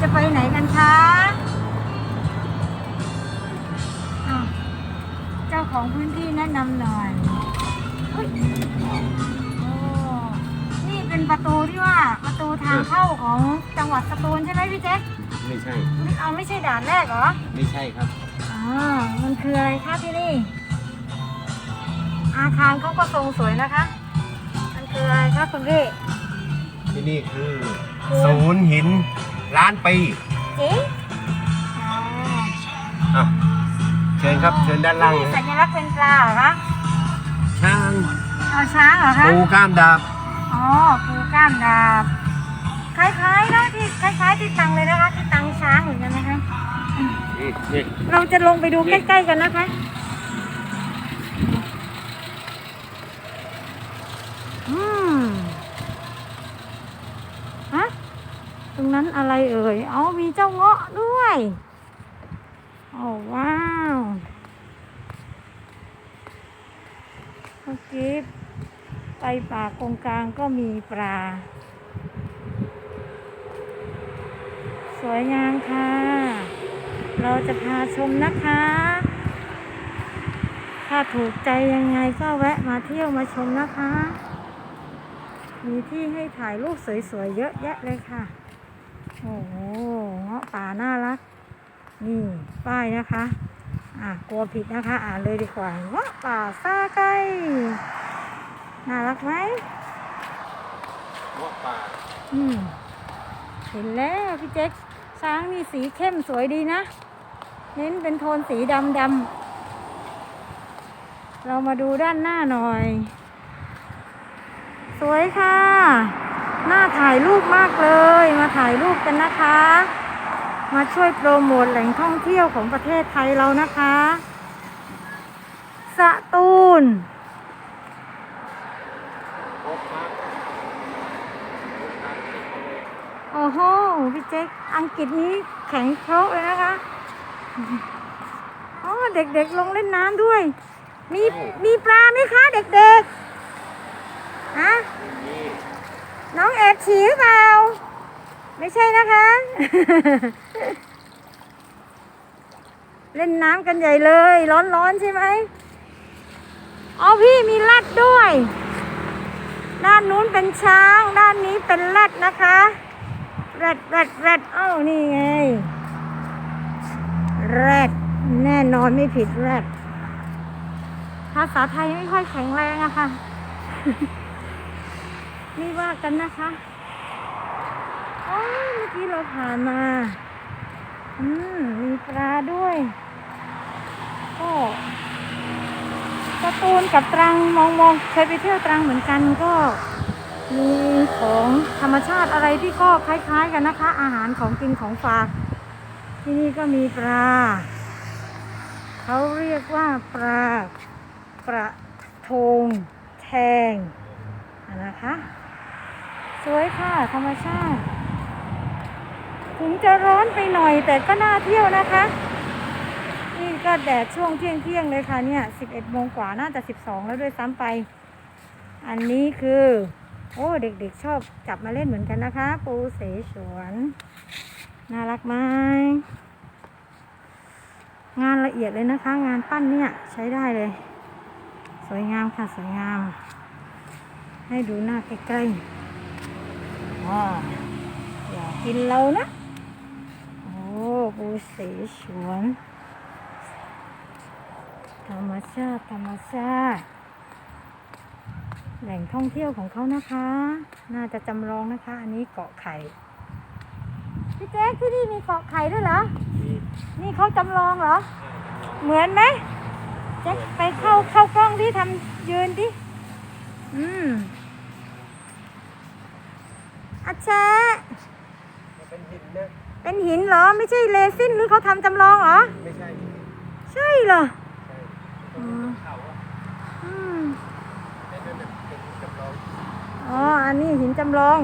จะไปไหนกันคะอ้าวเจ้าของพื้นที่แนะนำหน่อยเฮ้ยโอ้นี่เป็นประตูที่ว่าประตูทางเข้าของจังหวัดสตูลใช่ไหมพี่แจ๊คไม่ใช่ไม่เอาไม่ใช่ด่านแรกเหรอไม่ใช่ครับอ่ามันคืออะไรคะที่นี่ อาคารเขาก็ทรงสวยนะคะ มันคืออะไรคะคุณพี่ที่นี่คือคือศูนย์หิน ล้านปีจริงอ๋อ อะเชิญครับเชิญด้านล่างนี่นะสัญลักษณ์เป็นปลาเหรอคะช้างเอาช้างเหรอคะ ปูกล้ามดาบอ๋อปูกล้ามดาบ คล้ายๆนะที่คล้ายๆที่ตังเลยนะคะที่ตังช้างเหมือนกันนะคะ นี่นี่เราจะลงไปดูใกล้ๆกันนะคะ อืมฮะ ตรง นั้นอะไรเอ่ยเอามีเจ้าเงาะด้วยโอ้ว้าวเมื่อกี้ไปป่ากงกลางก็มีปลา สวยงามค่ะ เราจะพาชมนะคะ ถ้าถูกใจยังไงก็แวะมาเที่ยวมาชมนะคะ มีที่ให้ถ่ายรูปสวยๆเยอะแยะเลยค่ะ โอ้โหเงาะป่าน่ารัก นี่ป้ายนะคะ อะกลัวผิดนะคะ อ่านเลยดีกว่าเงาะป่าซาไกน่ารักไหมเงาะป่า อืมเห็นแล้วพี่เจ๊กช้างนี่สีเข้มสวยดีนะ เน้นเป็นโทนสีดำดำเรามาดูด้านหน้าหน่อย สวยค่ะ น้าถ่ายรูปมากเลย มาถ่ายรูปกันนะคะ มาช่วยโปรโมทแหล่งท่องเที่ยวของประเทศไทยเรานะคะสะตูลโอ้โหพี่เจ๊กอังกฤษนี้แข็งโครกเลยนะคะอ๋อเด็กๆลงเล่นน้ำด้วย มีมีปลาไหมคะเด็กๆฮะ น้องแอบฉี่หรือเปล่า ไม่ใช่นะคะ เล่นน้ำกันใหญ่เลย ร้อนๆใช่ไหมอ๋อพี่มีแรดด้วย ด้านนู้นเป็นช้าง ด้านนี้เป็นแรดนะคะแรดแรดแรดเอ้านี่ไงแรดแน่นอนไม่ผิดแรดภาษาไทยไม่ค่อยแข็งแรงอะค่ะ นี่ว่ากันนะคะโอ้เมื่อกี้เราผ่านมา อืม มีปลาด้วย ก็สตูลกับตรังมองมองเคยไปเที่ยวตรังเหมือนกันก็มีของธรรมชาติอะไรที่ก็คล้าย ๆ กันนะคะ อาหารของกินของฝาก ที่นี่ก็มีปลา เขาเรียกว่าปลาประทงแทงนะคะ สวยค่ะ ธรรมชาติ ถึงจะร้อนไปหน่อยแต่ก็น่าเที่ยวนะคะ นี่ก็แดดช่วงเที่ยงเที่ยงเลยค่ะเนี่ย11โมงกว่าน่าจะ12แล้วด้วยซ้ำไป อันนี้คือ โอ้ เด็กๆชอบจับมาเล่นเหมือนกันนะคะ ปูเสฉวนน่ารักไหมงานละเอียดเลยนะคะ งานปั้นเนี่ยใช้ได้เลย สวยงามค่ะ สวยงาม ให้ดูหน้าใกล้ๆ อ๋ออย่ากินเรานะ โอ้ปูเสฉวนธรรมชาติธรรมชาติแหล่งท่องเที่ยวของเขานะคะ น่าจะจำลองนะคะ อันนี้เกาะไข่พี่แจ๊คที่นี่มีเกาะไข่ด้วยเหรอมีนี่เขาจำลองเหรอ เหมือนไหมแจ๊คไปเข้าเข้ากล้องที่ทำยืนดิ อืม อาแชะเป็นหินนะเป็นหินเหรอ ไม่ใช่เลซินหรือเขาทำจำลองเหรอ ไม่ใช่ใช่เหรอใช่อืมเขาอะอืมเป็นนั่นน่ะเป็นจำลองอ๋อ อันนี้หินจำลอง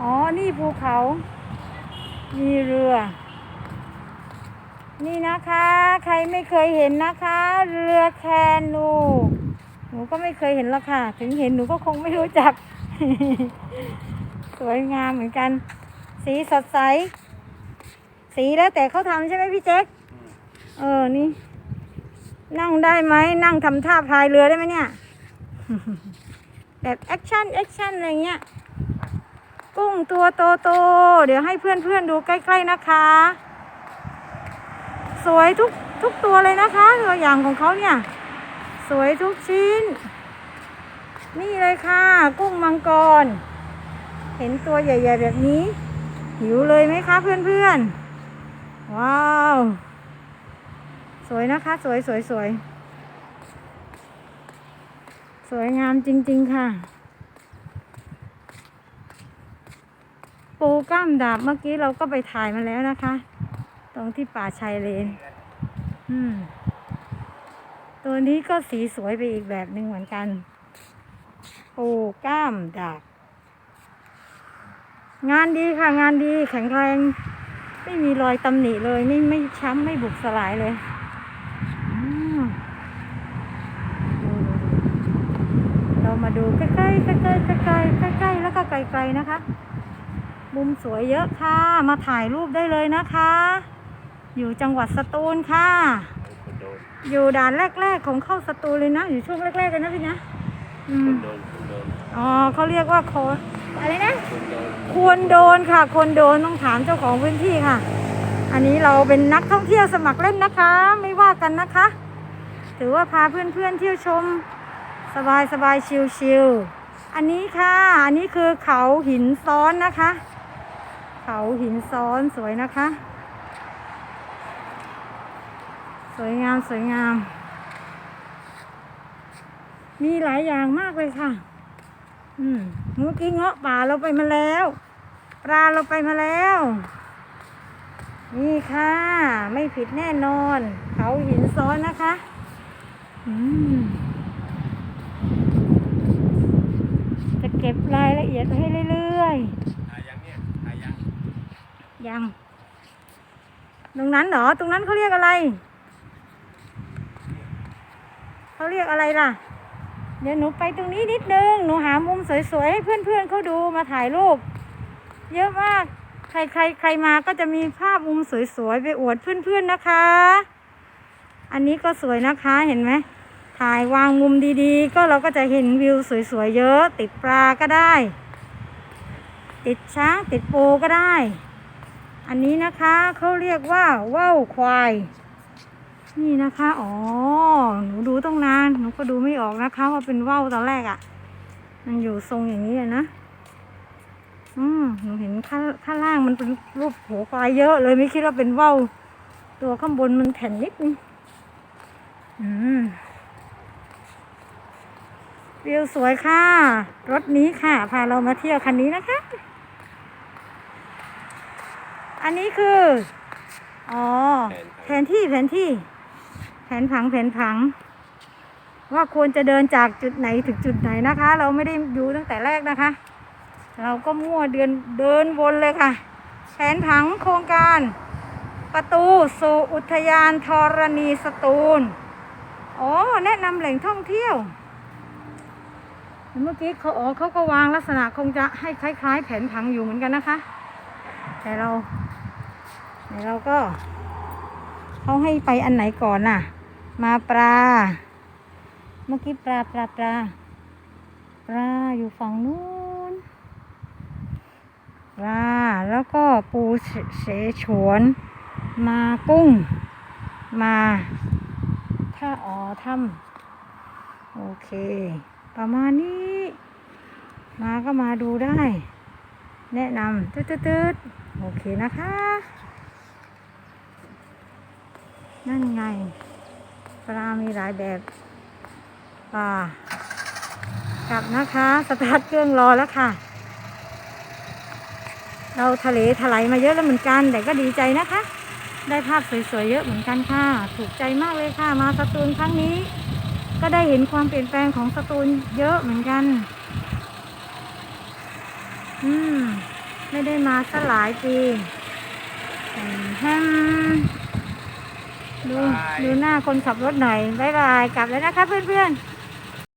อ๋อ นี่ภูเขา มีเรือ นี่นะคะ ใครไม่เคยเห็นนะคะ เรือแคนู หนูก็ไม่เคยเห็นหรอกค่ะ ถึงเห็นหนูก็คงไม่รู้จัก สวยงามเหมือนกัน สีสดใส สีแล้วแต่เขาทำใช่ไหมพี่แจ๊คเออ นี่ นั่งได้ไหม นั่งทำท่าพายเรือได้ไหมเนี่ย แบบแอคชั่นแอคชั่นอะไรเงี้ย กุ้งตัวโตโตๆเดี๋ยวให้เพื่อนเพื่อนๆดูใกล้ ๆนะคะ สวยทุกทุกตัวเลยนะคะตัวอย่างของเขาเนี่ย สวยทุกชิ้น นี่เลยค่ะ กุ้งมังกร เห็นตัวใหญ่ ๆ แบบนี้ หิวเลยไหมคะเพื่อนๆ ว้าว สวยนะคะ สวยสวยสวยสวยงามจริง ๆ ค่ะ ปูกล้ามดาบเมื่อกี้เราก็ไปถ่ายมาแล้วนะคะ ตรงที่ป่าชายเลน อืม ตัวนี้ก็สีสวยไปอีกแบบหนึ่งเหมือนกัน ปูกล้ามดาบงานดีค่ะ งานดีแข็งแรง ไม่มีรอยตำหนิเลยไม่ไม่ช้ำไม่บุกสลายเลยอืมดูดูดูเรามาดูใกล้ๆใกล้ๆใกล้ๆใกล้ๆใกล้ๆแล้วก็ไกลๆนะคะ มุมสวยเยอะค่ะ มาถ่ายรูปได้เลยนะคะ อยู่จังหวัดสตูลค่ะคนโดนอยู่ด่านแรกๆของเข้าสตูลเลยนะ อยู่ช่วงแรกๆกันนะพี่นะ อืคมนโดนคนโดนอ๋อเขาเรียกว่าโคนอะไรนะ คนโดนควรโดนค่ะควรโดนต้องถามเจ้าของพื้นที่ค่ะ อันนี้เราเป็นนักท่องเที่ยวสมัครเล่นนะคะ ไม่ว่ากันนะคะ ถือว่าพาเพื่อนๆเที่ยวชม สบายสบายชิลชิลๆอันนี้ค่ะ อันนี้คือเขาหินซ้อนนะคะ เขาหินซ้อนสวยนะคะ สวยงามสวยงาม มีหลายอย่างมากเลยค่ะ อืมเมื่อกี้เงาะป่าเราไปมาแล้ว ปลาเราไปมาแล้ว นี่ค่ะ ไม่ผิดแน่นอน เขาหินซ้อนนะคะ อืม จะเก็บรายละเอียดให้เรื่อยถ่ายยังเนี่ยถ่ายยังๆยัง ตรงนั้นเหรอ ตรงนั้นเขาเรียกอะไร เขาเรียกอะไรล่ะ เดี๋ยวหนูไปตรงนี้นิดนึง หนูหามุมสวยๆ ให้เพื่อนๆเขาดูมาถ่ายรูป เยอะมาก ใครใครใครมาก็จะมีภาพมุมสวยๆ ไปอวดเพื่อนๆนะคะ อันนี้ก็สวยนะคะเห็นไหม ถ่ายวางมุมดีๆ ก็เราก็จะเห็นวิวสวยๆ เยอะ ติดปลาก็ได้ ติดช้างติดปูก็ได้ อันนี้นะคะเขาเรียกว่าว่าวควาย นี่นะคะ อ๋อ หนูดูต้องนาน หนูก็ดูไม่ออกนะคะว่าเป็นว่าวตอนแรกอะ่ะ มันอยู่ทรงอย่างนี้อะนะ อืมหนูเห็นข้างข้างล่างมันเป็นรูปหัวควายเยอะเลยไม่คิดว่าเป็นว่าวตัวข้างบนมันแผ่นนิดนึงอืมวิวสวยค่ะ รถนี้ค่ะ พาเรามาเที่ยวคันนี้นะคะ อันนี้คือ อ๋อ แผนที่แผนที่ แผนผังแผนผัง ว่าควรจะเดินจากจุดไหนถึงจุดไหนนะคะ เราไม่ได้ดูตั้งแต่แรกนะคะ เราก็มั่วเดินเดินวนเลยค่ะ แผนผังโครงการ ประตูสู่อุทยานธรณีสตูลอ๋อแนะนำแหล่งท่องเที่ยวเมื่อกี้เขาอ๋อเขาก็วางลักษณะคงจะให้คล้าย ๆ แผนผังอยู่เหมือนกันนะคะ แต่เราแต่เราก็เขาให้ไปอันไหนก่อนน่ะ มาปลา เมื่อกี้ปลาปลาปลาปลาอยู่ฝั่งนู้นปลาแล้วก็ปูเสฉวน มากุ้ง มาถ้าอ๋อถ้ำโอเค ประมาณนี้ มาก็มาดูได้ แนะนำตืดตืดๆโอเคนะคะ นั่นไง ปลา มีหลายแบบปลากลับนะคะ สตาร์ทเครื่องรอแล้วค่ะ เราทะเลถลายมาเยอะแล้วเหมือนกัน แต่ก็ดีใจนะคะ ได้ภาพสวยๆเยอะเหมือนกันค่ะ ถูกใจมากเลยค่ะ มาสตูลครั้งนี้ ก็ได้เห็นความเปลี่ยนแปลงของสตูลเยอะเหมือนกัน อืม ไม่ได้มาสักหลายปีแฮม ดูดูหน้าคนขับรถหน่อย บ๊ายบาย กลับแล้วนะคะเพื่อนๆ